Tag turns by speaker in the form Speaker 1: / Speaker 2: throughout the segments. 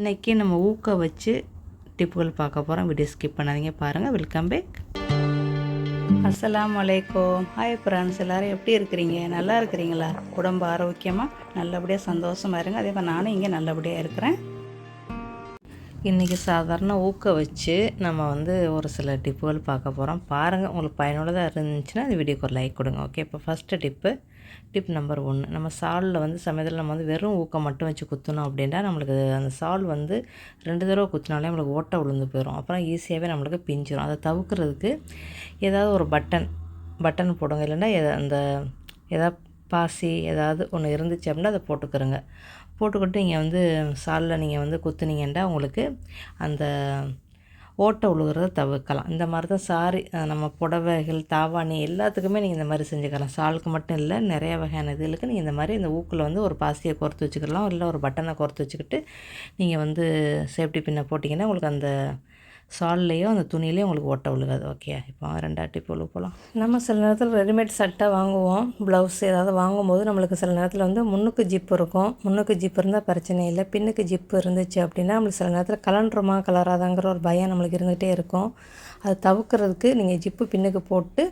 Speaker 1: இன்றைக்கி நம்ம ஊக்க வச்சு டிப்புகள் பார்க்க போகிறோம் வீடியோ ஸ்கிப் பண்ணாதீங்க பாருங்கள் வெல்கம் பேக் அஸ்லாம் வலைக்கம் ஹாய் ஃப்ரெண்ட்ஸ் எல்லோரும் எப்படி இருக்கிறீங்க? நல்லா இருக்கிறீங்களா? உடம்பு ஆரோக்கியமாக நல்லபடியாக சந்தோஷமாக இருங்க. அதே மாதிரி நானும் இங்கே நல்லபடியாக இருக்கிறேன். இன்றைக்கி சாதாரண ஊக்க வச்சு நம்ம வந்து ஒரு சில டிப்புகள் பார்க்க போகிறோம் பாருங்கள் உங்களுக்கு பயனுள்ளதாக இருந்துச்சுன்னா அது வீடியோக்கு ஒரு லைக் கொடுங்க ஓகே இப்போ ஃபஸ்ட்டு டிப்பு டிப் நம்பர் ஒன்று நம்ம சாலில் வந்து சமயத்தில் நம்ம வந்து வெறும் ஊக்கம் மட்டும் வச்சு குத்தணும் அப்படின்னா நம்மளுக்கு அந்த சால் வந்து ரெண்டு தடவை குத்தினாலே நம்மளுக்கு ஓட்டை விழுந்து போயிடும் அப்புறம் ஈஸியாகவே நம்மளுக்கு பிஞ்சிடும் அதை தவிர்க்கிறதுக்கு ஏதாவது ஒரு பட்டன் பட்டன் போடுங்க. இல்லைன்னா எதா அந்த ஏதாவது பாசி ஏதாவது ஒன்று இருந்துச்சு அப்படின்னா அதை போட்டுக்கிறோங்க. போட்டுக்கிட்டு இங்கே வந்து சாலில் நீங்கள் வந்து குத்துனீங்கன்னா உங்களுக்கு அந்த ஓட்டை உழுகிறத தவிர்க்கலாம். இந்த மாதிரி தான் சாரி நம்ம புடவைகள் தாவாணி எல்லாத்துக்குமே நீங்கள் இந்த மாதிரி செஞ்சுக்கலாம். சாலுக்கு மட்டும் இல்லை நிறைய வகையான இதுகளுக்கு நீங்கள் இந்த மாதிரி இந்த ஊக்கில் வந்து ஒரு பாசியை கோர்த்து வச்சுக்கலாம். இல்லை ஒரு பட்டனை கோர்த்து வச்சுக்கிட்டு நீங்கள் வந்து சேஃப்டி பின்னை போட்டிங்கன்னா உங்களுக்கு அந்த சால்லையோ அந்த துணியிலையும் உங்களுக்கு ஒட்ட விழுகாது. ஓகே இப்போ ரெண்டாட்டி பொழுது போகலாம் நம்ம சில நேரத்தில் ரெடிமேட் சட்டை வாங்குவோம். ப்ளவுஸ் ஏதாவது வாங்கும்போது நம்மளுக்கு சில நேரத்தில் வந்து முன்னுக்கு ஜிப் இருக்கும். முன்னுக்கு ஜிப் இருந்தால் பிரச்சனை இல்லை. பின்னுக்கு ஜிப் இருந்துச்சு அப்படின்னா நம்மளுக்கு சில நேரத்தில் கலண்டுருமா கலராதாங்கிற ஒரு பயம் நம்மளுக்கு இருந்துகிட்டே இருக்கும். அது தவிர்க்கிறதுக்கு நீங்கள் ஜிப்பு பின்னுக்கு போட்டு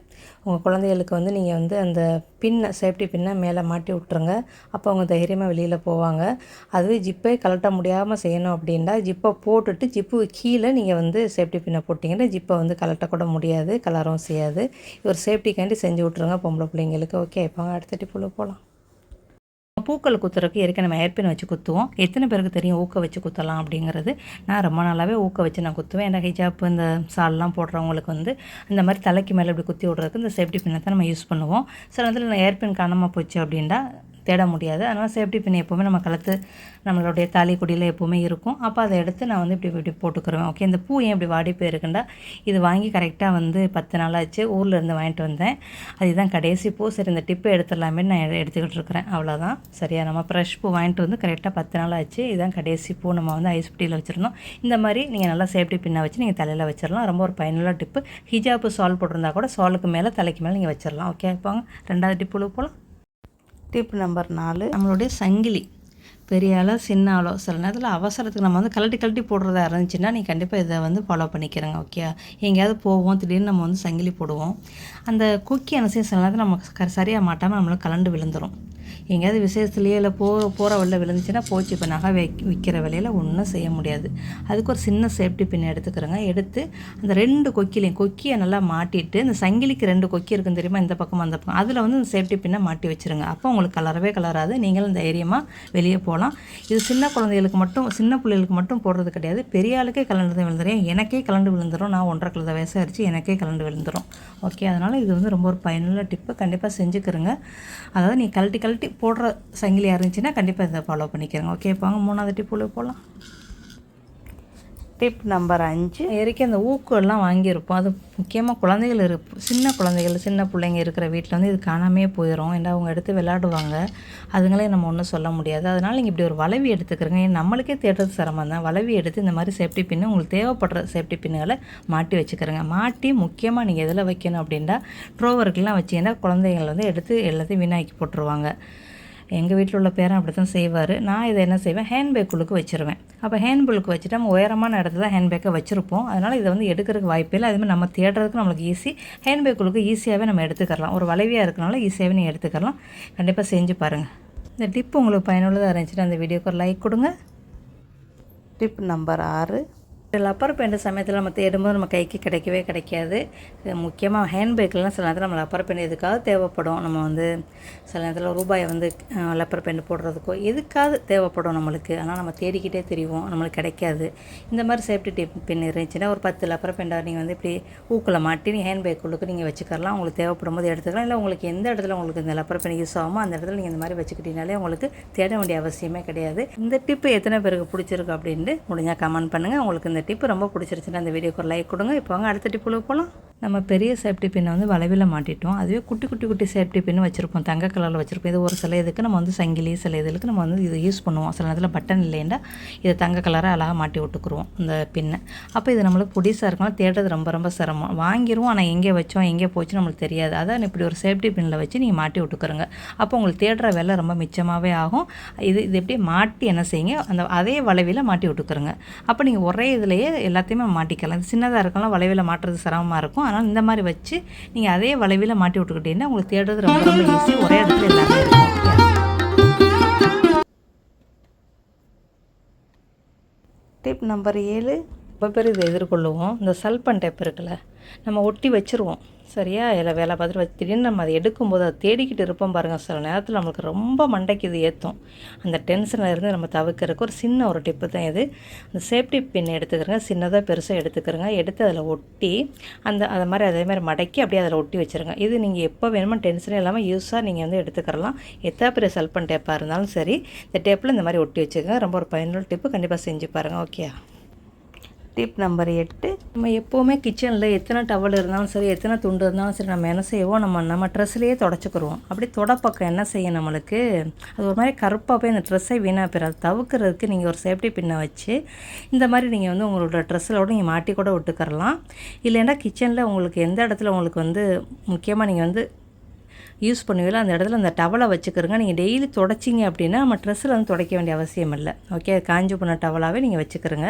Speaker 1: உங்கள் குழந்தைகளுக்கு வந்து நீங்கள் வந்து அந்த பின்னை சேஃப்டி பின்னை மேலே மாட்டி விட்ருங்க அப்போ அவங்க தைரியமாக வெளியில் போவாங்க. அதுவே ஜிப்பே கலட்ட முடியாமல் செய்யணும் அப்படின்னா ஜிப்பை போட்டுட்டு ஜிப்பு கீழே நீங்கள் வந்து சேஃப்டி பின்னை போட்டிங்கன்னா ஜிப்பை வந்து கலட்டக்கூட முடியாது கலரும் செய்யாது. ஒரு சேஃப்டிக்காண்டி செஞ்சு விட்ருங்க பொம்பளை பிள்ளைங்களுக்கு. ஓகே இப்போ அடுத்த டிப்புள்ள போகலாம் பூக்கள் குத்துறதுக்கு ஏற்கனவே நம்ம ஏற்பின் வச்சு குத்துவோம். எத்தனை பேருக்கு தெரியும் ஊக்க வச்சு குத்தலாம் அப்படிங்கிறது? நான் ரொம்ப நாளாகவே ஊக்க வச்சு நான் குத்துவேன். ஏன்னா ஹிஜாப் இந்த சால்லாம் போடுறவங்களுக்கு வந்து இந்த மாதிரி தலைக்கு மேலே இப்படி குத்தி விட்றதுக்கு இந்த சேஃப்டி பின்னை தான் நம்ம யூஸ் பண்ணுவோம். சில நேரத்தில் நான் ஏர்பின் காணாமல் போச்சு அப்படின்னா தேட முடியாது. அதனால் சேஃப்டி பின் எப்போவுமே நம்ம கழுத்து நம்மளுடைய தாலி குடியில் எப்போவுமே இருக்கும். அப்போ அதை எடுத்து நான் வந்து இப்படி இப்படி போட்டுக்கிறேன் ஓகே இந்த பூ ஏன் இப்படி வாடி போயிருக்குண்டா? இது வாங்கி கரெக்டாக வந்து பத்து நாள் ஆச்சு. ஊரில் இருந்து வாங்கிட்டு வந்தேன். அதுதான் கடைசி பூ. சரி இந்த டிப்பை எடுத்துடலாமே நான் எடுத்துக்கிட்டு இருக்கிறேன். அவ்வளோதான் சரியா? நம்ம ஃப்ரெஷ் பூ வாங்கிட்டு வந்து கரெக்டாக பத்து நாள் ஆச்சு. இதுதான் கடைசி பூ. நம்ம வந்து ஐஸ் பெட்டியில் வச்சுருந்தோம் இந்த மாதிரி நீங்கள் நல்லா சேஃப்டி பின்னை வச்சு நீங்கள் தலையில் வச்சிடலாம். ரொம்ப ஒரு பயனுள்ள டிப்பு ஹிஜாப்பு சால் போட்டிருந்தா கூட சாலுக்கு மேலே தலைக்கு மேலே நீங்கள் வச்சிடலாம். ஓகே இப்போ ரெண்டாவது டிப்புல போகலாம் டிப் நம்பர் நாலு. நம்மளுடைய சங்கிலி. பெரியாலோ சின்னாலோ சின்ன ஆளோ சில நேரத்தில் அவசரத்துக்கு நம்ம வந்து கழட்டி கழட்டி போடுறதா இருந்துச்சுன்னா நீ கண்டிப்பாக இதை வந்து ஃபாலோ பண்ணிக்கிறேங்க ஓகே எங்கேயாவது போவோம் திடீர்னு நம்ம வந்து சங்கிலி போடுவோம். அந்த குக்கி அனசையும் சில நேரத்தில் நம்ம சரியாக மாட்டாமல் நம்மளுக்கு கலண்டு விழுந்துடும் எங்கேயாவது விசேஷத்துலேயே இல்லை போ போகிற வழியில் விழுந்துச்சுன்னா போச்சு. இப்போ நகை வை விற்கிற விலையில் ஒன்றும் செய்ய முடியாது. அதுக்கு ஒரு சின்ன சேஃப்டி பின் எடுத்துக்கிறோங்க. எடுத்து அந்த ரெண்டு கொக்கிலையும் கொக்கியை நல்லா மாட்டிட்டு இந்த சங்கிலிக்கு ரெண்டு கொக்கி இருக்கும் தெரியுமா? இந்த பக்கம் அந்த பக்கம். அதில் வந்து இந்த சேஃப்டி பின்னை மாட்டி வச்சிருங்க. அப்போ உங்களுக்கு கலரவே கலராது நீங்களும் தைரியமாக வெளியே போகலாம். இது சின்ன குழந்தைகளுக்கு மட்டும் சின்ன பிள்ளைகளுக்கு மட்டும் போடுறது கிடையாது. பெரிய ஆளுக்கே கலண்டு விழுந்துடும் எனக்கே கலண்டு விழுந்துடும் நான் ஒன்றரை கிலோ வயசு எனக்கே கலண்டு விழுந்துடும் ஓகே அதனால் இது வந்து ரொம்ப ஒரு பயனுள்ள டிப்பு கண்டிப்பாக செஞ்சுக்கிறங்க. அதாவது நீ கழட்டி கழட்டி போடுற சங்கிலியாக இருந்துச்சுன்னா கண்டிப்பாக இதை ஃபாலோ பண்ணிக்கிறேங்க. ஓகே வாங்க மூணாவது டிப் உள்ள போகலாம் டிப் நம்பர் அஞ்சு. வரைக்கும் அந்த ஊக்கெல்லாம் வாங்கியிருப்போம். அது முக்கியமாக குழந்தைகள் இருப்போம் சின்ன குழந்தைகள் சின்ன பிள்ளைங்க இருக்கிற வீட்டில் வந்து இது காணாமே போயிடும் ஏன்னா அவங்க எடுத்து விளையாடுவாங்க. அதுங்களே நம்ம ஒன்றும் சொல்ல முடியாது. அதனால் நீங்கள் இப்படி ஒரு வளவி எடுத்துக்கிறங்க. ஏன் நம்மளுக்கே தேடுறது சிரமம் தான். வளவி எடுத்து இந்த மாதிரி சேஃப்டி பின்னு உங்களுக்கு தேவைப்படுற சேஃப்டி பின்னுகளை மாட்டி வச்சுக்கிறங்க. மாட்டி முக்கியமாக நீங்கள் எதில் வைக்கணும் அப்படின்னா ட்ரோவருக்கெல்லாம் வச்சீங்கன்னா குழந்தைகள் வந்து எடுத்து எல்லாத்தையும் வீணாக்கி போட்டுருவாங்க. எங்கள் வீட்டில் உள்ள பேரன் அப்படி தான் செய்வார். நான் இதை என்ன செய்வேன்? ஹேண்ட்பேக்குள்ளுக்கு வச்சுருவேன். அப்போ ஹேண்ட்பேக்கு வச்சுட்டு நம்ம உயரமான இடத்துல தான் ஹேண்ட்பேக்கை வச்சுருப்போம். அதனால் இதை வந்து எடுக்கிறதுக்கு வாய்ப்பே இல்லை. அதுமாதிரி நம்ம தேடுறதுக்கு நம்மளுக்கு ஈஸி ஹேண்ட்பேக்குள்ளுக்கு ஈஸியாகவே நம்ம எடுத்துக்கலாம் ஒரு வளைவியாக இருக்கனால ஈஸியாகவே நீங்கள் எடுத்துக்கலாம் கண்டிப்பாக செஞ்சு பாருங்கள் இந்த டிப் உங்களுக்கு பயனுள்ளதாக இருந்துச்சுன்னா அந்த வீடியோக்கு ஒரு லைக் கொடுங்க. டிப் நம்பர் ஆறு. லப்பர் பேண்ட் சமயத்தில் நம்ம தேடும்போது நம்ம கைக்கு கிடைக்கவே கிடைக்காது. முக்கியமாக முக்கியமாக ஹேண்ட்பேக்லாம் சில நேரத்தில் நம்ம லப்பர் பேண்ட் எதுக்காவது தேவைப்படும். நம்ம வந்து சில நேரத்தில் ரூபாயை வந்து லப்பர் பேண்ட் போடுறதுக்கோ எதுக்காவது தேவைப்படும் நம்மளுக்கு. ஆனால் நம்ம தேடிக்கிட்டே தெரியும் நம்மளுக்கு கிடைக்காது. இந்த மாதிரி சேஃப்டி டிப் பின் இருந்துச்சுன்னா ஒரு பத்து லப்பர் பேண்டை நீங்கள் வந்து இப்படி ஊக்கில் மாட்டி நீங்கள் ஹேண்ட்பேக்குள்ளுக்கு நீங்கள் வச்சுக்கலாம் உங்களுக்கு தேவைப்படும் போது எடுத்துக்கலாம். இல்லை உங்களுக்கு எந்த இடத்துல உங்களுக்கு இந்த லப்பர் பேண்ட் யூஸ் ஆகுமோ அந்த இடத்துல நீங்கள் இந்த மாதிரி வச்சுக்கிட்டீங்கனாலே உங்களுக்கு தேட வேண்டிய அவசியமே கிடையாது. இந்த டிப்பு எத்தனை பேருக்கு பிடிச்சிருக்கு அப்படின்ட்டு முடிஞ்சால் கமெண்ட் பண்ணுங்கள் உங்களுக்கு இந்த டிப்பு ரொம்ப பிடிச்சிருச்சுன்னா அந்த வீடியோக்கு ஒரு லைக் கொடுங்க. இப்போ வாங்க அடுத்த டிப்புல போகலாம் நம்ம பெரிய சேஃப்டி பின்னை வந்து வளைவில் மாட்டிட்டோம். அதுவே குட்டி குட்டி குட்டி சேஃப்டி பின்னு வச்சுருப்போம். தங்க கலரில் வச்சுருப்போம். இது ஒரு சில இதுக்கு நம்ம வந்து சங்கிலி சில இதுக்கு நம்ம வந்து இது யூஸ் பண்ணுவோம். சில நேரத்தில் பட்டன் இல்லைன்னா இதை தங்க கலராக அழகாக மாட்டி விட்டுக்குருவோம் இந்த பின்னை அப்போ இது நம்மளுக்கு புடிசாக இருக்கலாம். தேடுறது ரொம்ப ரொம்ப சிரமம். வாங்கிடுவோம் ஆனால் எங்கே வச்சோம் எங்கே போச்சு நம்மளுக்கு தெரியாது. அதான் இப்படி ஒரு சேஃப்டி பின்னில் வச்சு நீங்கள் மாட்டி விட்டுக்குறங்க அப்போ உங்களுக்கு தேடுற வேலை ரொம்ப மிச்சமாகவே ஆகும். இது இது எப்படியே மாட்டி என்ன செய்யுங்க? அந்த அதே வளைவில் மாட்டி விட்டுக்குறங்க அப்போ நீங்கள் ஒரே இதில் இதுலேயே எல்லாத்தையுமே மாட்டிக்கலாம். சின்னதாக இருக்கலாம் வளைவில் மாட்டுறது சிரமமாக இருக்கும். ஆனால் இந்த மாதிரி வச்சு நீங்கள் அதே வளைவில் மாட்டி விட்டுக்கிட்டீங்கன்னா உங்களுக்கு தேடுறது ரொம்ப ரொம்ப ஈஸி ஒரே இடத்துல எல்லாமே இருக்கும். டிப் நம்பர் ஏழு. ரொம்ப பேர் இதை எதிர்கொள்ளுவோம். இந்த சல்பன் டேப் இருக்குல்ல நம்ம ஒட்டி வச்சுருவோம். சரியா? இதில் வேலை பார்த்துட்டு வச்சு திடீர்னு நம்ம அதை எடுக்கும்போது அதை தேடிக்கிட்டு இருப்போம் பாருங்கள் சில நேரத்தில் நம்மளுக்கு ரொம்ப மண்டைக்கு இது ஏற்றும் அந்த டென்ஷனில் இருந்து நம்ம தவிர்க்கறதுக்கு ஒரு சின்ன ஒரு டிப்பு தான் இது. அந்த சேஃப்டி பின் எடுத்துக்கிறங்க. சின்னதாக பெருசாக எடுத்துக்கிறங்க. எடுத்து அதில் ஒட்டி அந்த அதை மாதிரி அதே மாதிரி மடக்கி அப்படியே அதில் ஒட்டி வச்சுருங்க. இது நீங்கள் எப்போ வேணுமோ டென்ஷனே இல்லாமல் யூஸாக நீங்கள் வந்து எடுத்துக்கிறலாம் எத்தா பெரிய சல்பன் டேப்பாக இருந்தாலும் சரி இந்த டேப்பில் இந்த மாதிரி ஒட்டி வச்சுக்கோங்க. ரொம்ப ஒரு பயனுள்ள டிப்பு கண்டிப்பாக செஞ்சு பாருங்கள் ஓகே டிப் நம்பர் எட்டு. நம்ம எப்போவுமே கிச்சனில் எத்தனை டவல் இருந்தாலும் சரி எத்தனை துண்டு இருந்தாலும் சரி நம்ம என்ன செய்வோம்? நம்ம நம்ம ட்ரெஸ்லேயே தொடச்சிக்கிறோம் அப்படி தொடப்பக்கம் என்ன செய்யும் நம்மளுக்கு? அது ஒரு மாதிரி கருப்பாக போய் அந்த ட்ரெஸ்ஸை வீணாக போயிடும் அது தவிர்க்கிறதுக்கு நீங்கள் ஒரு சேஃப்டி பின்னை வச்சு இந்த மாதிரி நீங்கள் வந்து உங்களோட ட்ரெஸ்ஸில் நீங்கள் மாட்டி கூட விட்டுக்கரலாம் இல்லைன்னா கிச்சனில் உங்களுக்கு எந்த இடத்துல உங்களுக்கு வந்து முக்கியமாக நீங்கள் வந்து யூஸ் பண்ணுவீங்களோ? அந்த இடத்துல அந்த டவலை வச்சுக்கிறங்க. நீங்கள் டெய்லி தொடச்சிங்க அப்படின்னா நம்ம ட்ரெஸ்ஸில் வந்து துடைக்க வேண்டிய அவசியம் இல்லை. ஓகே? காஞ்சி போன டவலாகவே நீங்கள் வச்சுக்கிறங்க.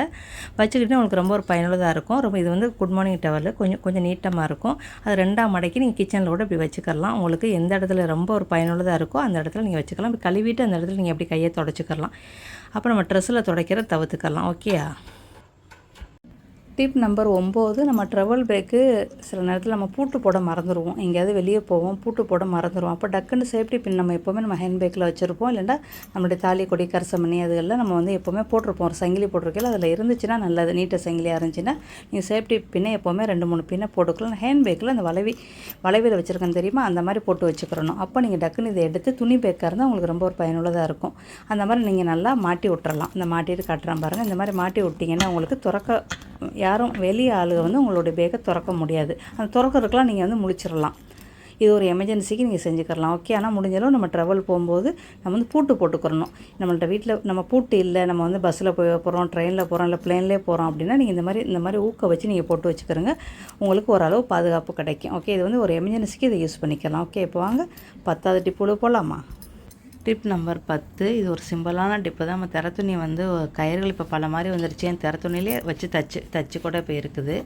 Speaker 1: வச்சுக்கிட்டு உங்களுக்கு ரொம்ப ஒரு பயனுள்ளதாக இருக்கும். ரொம்ப இது வந்து குட் மார்னிங் டவல். கொஞ்சம் கொஞ்சம் நீட்டமாக இருக்கும். அது ரெண்டாம் மடக்கி நீங்கள் கிச்சனில் கூட இப்படி வச்சுக்கலாம். உங்களுக்கு எந்த இடத்துல ரொம்ப ஒரு பயனுள்ளதாக இருக்கோ அந்த இடத்துல நீங்கள் வச்சுக்கலாம். இப்படி கழுவிட்டு அந்த இடத்துல நீங்கள் எப்படி கையை தொடச்சிக்கலாம். அப்போ நம்ம ட்ரெஸ்ஸில் துடைக்கிறத தவிர்த்துக்கலாம். ஓகேயா? டிப் நம்பர் ஒம்பது நம்ம ட்ரவல் பேக்கு சில நேரத்தில் நம்ம பூட்டு போட மறந்துடுவோம் எங்கேயாவது வெளியே போவோம் பூட்டு போட மறந்துடுவோம் அப்போ டக்குன்னு சேஃப்டி பின் நம்ம எப்போவுமே நம்ம ஹேண்ட் பேக்கில் வச்சுருப்போம். இல்லைன்னா நம்மளுடைய தாலி கொடி கரசமணி அதுகளில் நம்ம வந்து எப்போவுமே போட்டிருப்போம். ஒரு சங்கிலி போட்டிருக்கல அதில் இருந்துச்சுன்னா நல்லது. நீட்டாக சங்கிலியாக இருந்துச்சுன்னா நீங்கள் சேஃப்டி பின்னை எப்போவுமே ரெண்டு மூணு பின்னை போட்டுக்கலாம் ஹேண்ட் பேக்கில் அந்த வளைவி வளைவில் வச்சுருக்கேன் தெரியுமா? அந்த மாதிரி போட்டு வச்சுக்கிறணும். அப்போ நீங்கள் டக்குன்னு இதை எடுத்து துணி பேக்காக இருந்தால் உங்களுக்கு ரொம்ப ஒரு பயனுள்ளதாக இருக்கும். அந்த மாதிரி நீங்கள் நல்லா மாட்டி விட்டுறலாம். இந்த மாட்டிட்டு காட்டுறேன் பாருங்கள் இந்த மாதிரி மாட்டி விட்டிங்கன்னா உங்களுக்கு திறக்க யாரும் வெளியே ஆளுக வந்து உங்களுடைய பேக்கை திறக்க முடியாது. அந்த திறக்கிறதுக்கெலாம் நீங்கள் வந்து முடிச்சிடலாம். இது ஒரு எமர்ஜென்சிக்கு நீங்கள் செஞ்சுக்கிறலாம். ஓகே ஆனால் முடிஞ்சளவு நம்ம ட்ராவல் போகும்போது நம்ம வந்து பூட்டு போட்டுக்கிறணும். நம்மள்ட்ட வீட்டில் நம்ம பூட்டு இல்லை நம்ம வந்து பஸ்ஸில் போய் போகிறோம் ட்ரெயினில் போகிறோம் இல்லை பிளேன்லேயே போகிறோம் அப்படின்னா நீங்கள் இந்த மாதிரி இந்த மாதிரி ஊக்க வச்சு நீங்கள் போட்டு வச்சுக்கிறோங்க. உங்களுக்கு ஓரளவு பாதுகாப்பு கிடைக்கும். ஓகே இது வந்து ஒரு எமர்ஜென்சிக்கு இதை யூஸ் பண்ணிக்கலாம். ஓகே இப்போ வாங்க. பத்தாவது டிப்புல போகலாமா டிப் நம்பர் பத்து. இது ஒரு சிம்பிளான டிப்பு தான். நம்ம திற துணி வந்து கயிறுகள் இப்போ பல மாதிரி வந்துருச்சு. என் திற துணியிலே வச்சு தச்சு தச்சு கூட இப்போ இருக்குது.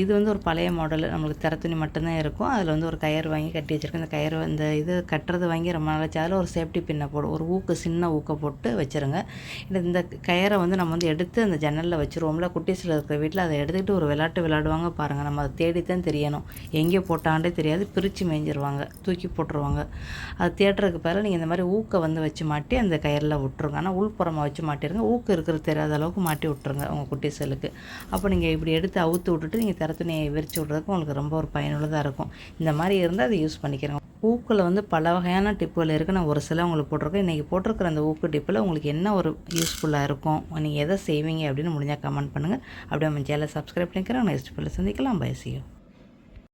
Speaker 1: இது வந்து ஒரு பழைய மாடல் நம்மளுக்கு திற துணி மட்டும்தான் இருக்கும். அதில் வந்து ஒரு கயர் வாங்கி கட்டி வச்சுருக்கேன். இந்த கயிறு இந்த இது கட்டுறது வாங்கி ரொம்ப நாளாச்சு அதில் ஒரு சேஃப்டி பின்னை போடும் ஒரு ஊக்கு சின்ன ஊக்கை போட்டு வச்சுருங்க. இந்த கயரை வந்து நம்ம வந்து எடுத்து அந்த ஜன்னலில் வச்சுருவோம்ல. குட்டீஸில் இருக்கிற வீட்டில் அதை எடுத்துக்கிட்டு ஒரு விளையாட்டு விளாடுவாங்க பாருங்கள் நம்ம அதை தேடித்தான் தெரியணும். எங்கே போட்டாண்டே தெரியாது. பிரித்து மேய்ஞ்சிருவாங்க. தூக்கி போட்டுருவாங்க. அது தேடுறதுக்கு பிறகு நீங்கள் இந்த மாதிரி ஊக்கை வந்து வச்சு மாட்டி அந்த கயரில் விட்டுருங்க. ஆனால் உள்புறமாக வச்சு மாட்டிருங்க. ஊக்கு இருக்கிறது தெரியாத அளவுக்கு மாட்டி விட்ருங்க உங்கள் குட்டீஸலுக்கு அப்போ நீங்கள் இப்படி எடுத்து அவுத்து விட்டுட்டு நீங்கள் தர விரித்து விட்றதுக்கு உங்களுக்கு ரொம்ப ஒரு பயனுள்ளதாக இருக்கும். இந்த மாதிரி இருந்தால் அதை யூஸ் பண்ணிக்கிறோம் ஊக்கில் வந்து பல வகையான டிப்புகள் இருக்குது நான் ஒரு சில உங்களுக்கு போட்டிருக்கேன். இன்றைக்கி போட்டிருக்கிற அந்த ஊக்கு டிப்பில் உங்களுக்கு என்ன ஒரு யூஸ்ஃபுல்லாக இருக்கும்? நீங்கள் எதை செய்வீங்க அப்படின்னு முடிஞ்சால் கமெண்ட் பண்ணுங்கள் அப்படியே நம்ம சேனலை சப்ஸ்கிரைப் பண்ணிக்கிறேன். நெக்ஸ்ட் பிள்ளை சந்திக்கலாம். பயசியும்